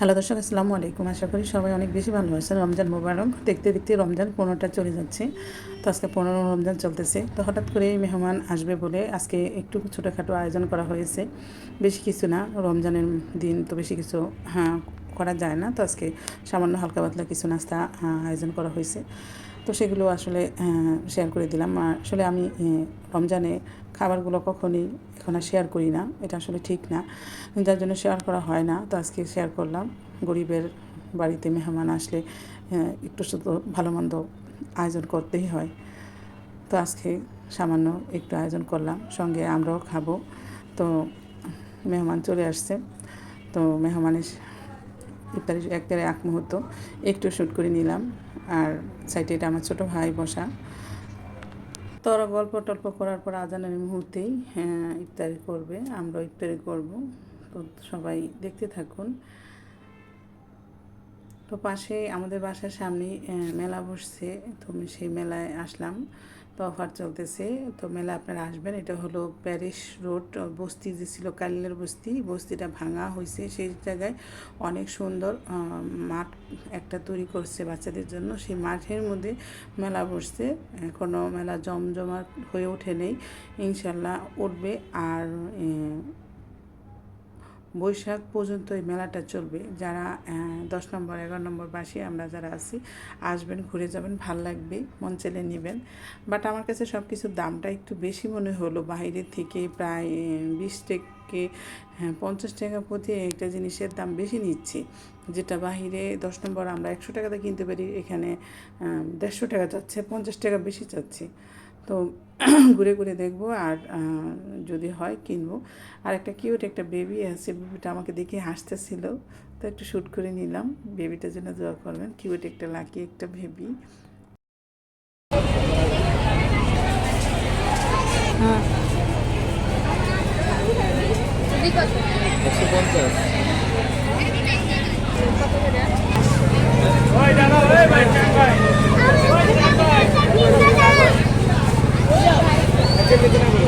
Hello দর্শক, আসসালামু আলাইকুম। আশা করি সবাই অনেক বেশি ভালো আছেন। রমজান মোবারক, দেখতে দেখতে রমজান পনেরোটা চলে যাচ্ছে। তো আজকে পনেরো রমজান চলতেছে। তো হঠাৎ করে মেহমান আসবে বলে আজকে একটু ছোটোখাটো আয়োজন করা হয়েছে। বেশি কিছু না, রমজানের দিন তো বেশি কিছু হ্যাঁ করা যায় না। তো আজকে সামান্য হালকা পাতলা কিছু নাস্তা আয়োজন করা হয়েছে। তো সেগুলো আসলে শেয়ার করে দিলাম। আসলে আমি রমজানে খাবারগুলো কখনই এখন আর শেয়ার করি না। এটা আসলে ঠিক না। যার জন্য শেয়ার করা হয় না। তো আজকে শেয়ার করলাম। গরিবের বাড়িতে মেহমান আসলে একটু শুধু ভালো মন্দ আয়োজন করতেই হয়। তো আজকে সামান্য একটু আয়োজন করলাম। সঙ্গে আমরাও খাব। তো মেহমান চলে আসছে। তো মেহমানের ইফতারি একবারে এক মুহূর্ত একটু শ্যুট করে নিলাম। আর সাইডে এটা আমার ছোটো ভাই বসা। তো ওরা গল্প টল্প করার পর আজানের মুহূর্তেই হ্যাঁ, ইফতারি করবে আমরা ইফতারি করব। তো সবাই দেখতে থাকুন। তো পাশে আমাদের বাসার সামনে মেলা বসছে। তো আমি সেই মেলায় আসলাম। তো অফার চলতেছে। তো মেলা আপনারা আসবেন। এটা হলো প্যারিস রোড বস্তি যে ছিল কালিনের বস্তি। বস্তিটা ভাঙা হয়েছে সেই জায়গায়। অনেক সুন্দর মাঠ একটা তৈরি করছে বাচ্চাদের জন্য। সেই মাঠের মধ্যে মেলা বসছে। কোনো মেলা জমজমাট হয়ে ওঠে নেই। ইনশাল্লাহ উঠবে। আর বৈশাখ পর্যন্ত এই মেলাটা চলবে। যারা দশ নম্বর, এগারো নম্বর বাসে, আমরা যারা আছি, আসবেন, ঘুরে যাবেন, ভালো লাগবে, মন চেলে নেবেন। বাট আমার কাছে সব কিছুর দামটা একটু বেশি মনে হলো বাইরে থেকে প্রায় বিশ থেকে হ্যাঁ পঞ্চাশ টাকা প্রতি একটা জিনিসের দাম বেশি নিচ্ছে। যেটা বাহিরে দশ নম্বর আমরা একশো টাকাতে কিনতে পারি, এখানে দেড়শো টাকা যাচ্ছে, পঞ্চাশ টাকা বেশি যাচ্ছে। তো ঘুরে ঘুরে দেখব আর যদি হয় কিনবো। আর একটা কিউট একটা বেবি আছে বেবিটা আমাকে দেখে হাসতেছিল তো একটু শ্যুট করে নিলাম। বেবিটার জন্য দোয়া করবেন কিউট একটা লাকি একটা বেবি একশো Thank you.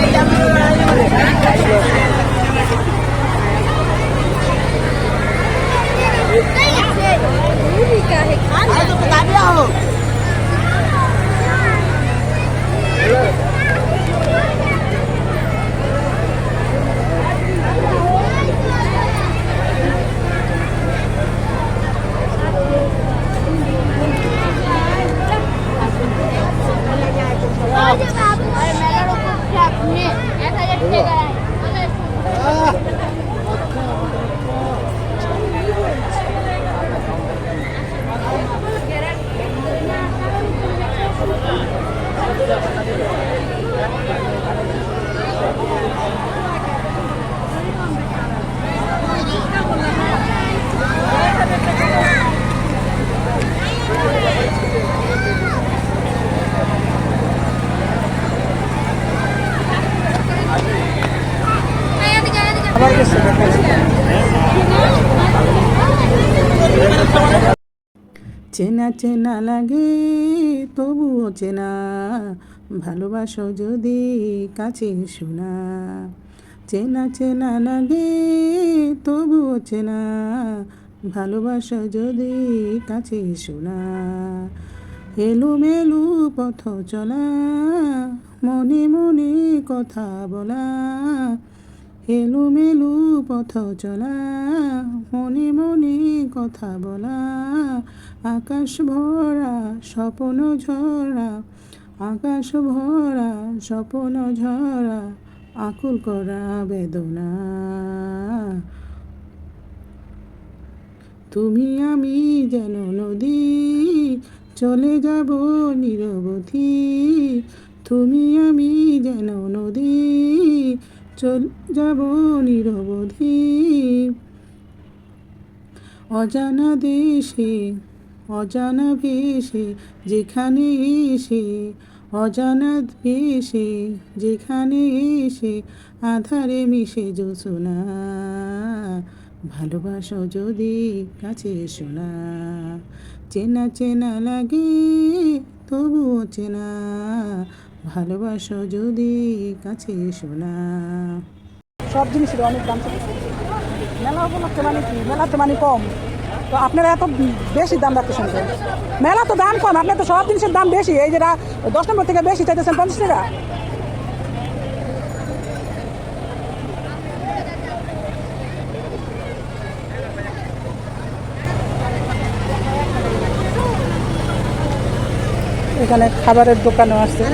Thank you. চেনা লাগে, তবুও চেনা। ভালোবাসো যদি কাছে শোনা। চেনা চেনা লাগে, তবুও চেনা। ভালোবাসো যদি কাছে শোনা। এলোমেলো পথ চলা, মনে মনে কথা বলা। এলোমেলো পথ চলা, মনে মনে কথা বলা, আকাশ ভরা স্বপ্ন ঝরা, আকাশ ভরা স্বপ্ন ঝরা, আকুল করা বেদনা। তুমি আমি যেন নদী, চলে যাব নিরবধি। তুমি আমি যেন নদী চল যাব নিরবধি। অজানা দেশে, অজানা বেশে যেখানে এসে, অজানা দেশে যেখানে এসে আধারে মিশে জোছনা ভালোবাসো যদি কাছে শোনা। চেনা চেনা লাগে, তবুও চেনা। ভালোবাসো যদি কাছে শোনা। সব জিনিসের অনেক দাম মেলা উপলক্ষে মানে কি? মেলাতে মানে কম। তো আপনারা এত বেশি দাম রাখতেছেন? মেলা তো দাম কম, আপনার তো সব জিনিসের দাম বেশি। এই যেটা দশ নম্বর থেকে বেশি চাইতেছেন পঞ্চাশ টাকা। এখানে খাবারের দোকানও আছে।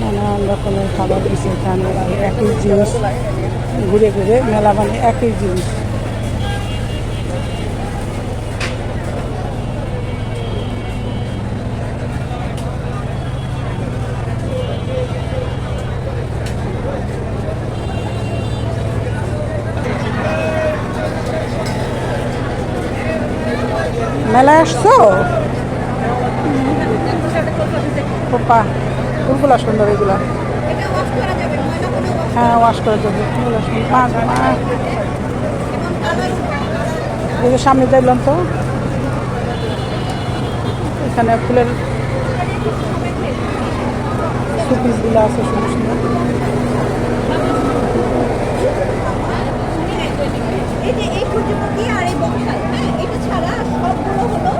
নানান রকমের খাবার দিচ্ছে এখানে একই জিনিস। ঘুরে ঘুরে মেলা মানে একই জিনিস। মেলায় আসছো? পা ফুলগুলো সুন্দর এগুলো। যাবে হ্যাঁ ওয়াশ করে দেবো এগুলো সুন্দর। সামনে দেখলাম তো, এখানে ফুলের সুপিসগুলো আছে সুন্দর সুন্দর। হ্যাঁ ছাড়া সবগুলো হলো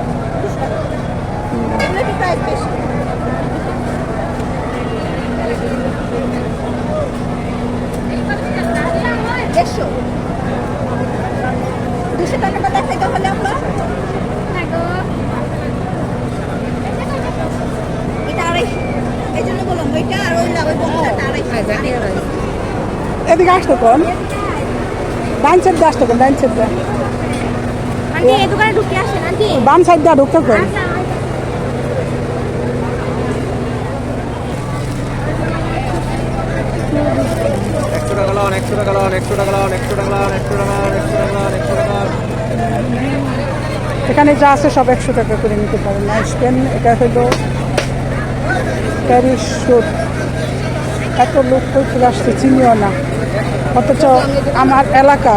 দেড়শো দুশো টাকাটা দেখাইতে হলে আমরা? এটা আড়াইশো এই জন্য বললাম ওইটা আর ওই ওই বক্সাটা আড়াইশো এদিকে আসতো কোন ডান সাইড দিয়ে আসতো কোন ডান সাইড। দিয়ে বাম সাইড দিয়ে ঢুকতো কোন একশো টাকা লাগান একশো টাকা লাগান একশো টাকা লাগান একশো টাকা লাগান একশো টাকা লাগান একশো টাকা লাগান একশো টাকা এখানে যা আছে সব একশো টাকা করে নিতে পারেন নাইস পেন, এটা হলো প্যারিস এত লোক কই চলে আসছে চিনিও না। অথচ আমার এলাকা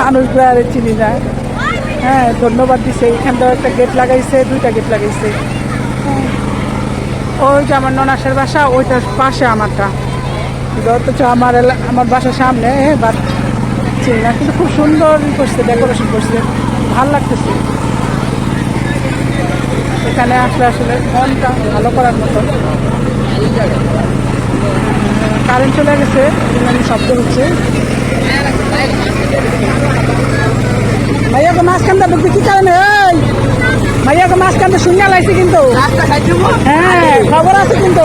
মানুষগুলো আর চিনি না। হ্যাঁ ধন্যবাদ দিছে। এখানটাও একটা গেট লাগাইছে, দুইটা গেট লাগাইছে। ওই যে আমার ননাসের বাসা, ওইটার পাশে আমারটা। অথচ আমার আমার বাসার সামনে হ্যাঁ বাট চিনি না কিন্তু খুব সুন্দর করছে ডেকোরেশন করছে ভালো লাগতেছে। এখানে আসলে আসলে মনটা ভালো করার মতো। কারেন্ট চলে গেছে শব্দ হচ্ছে। মাইয়াকে মাঝখানটা ঢুকতে কি কারণে? এই! মাইয়াকে মাঝখানটা শূন্য লাগছে কিন্তু। হ্যাঁ খবর আছে কিন্তু।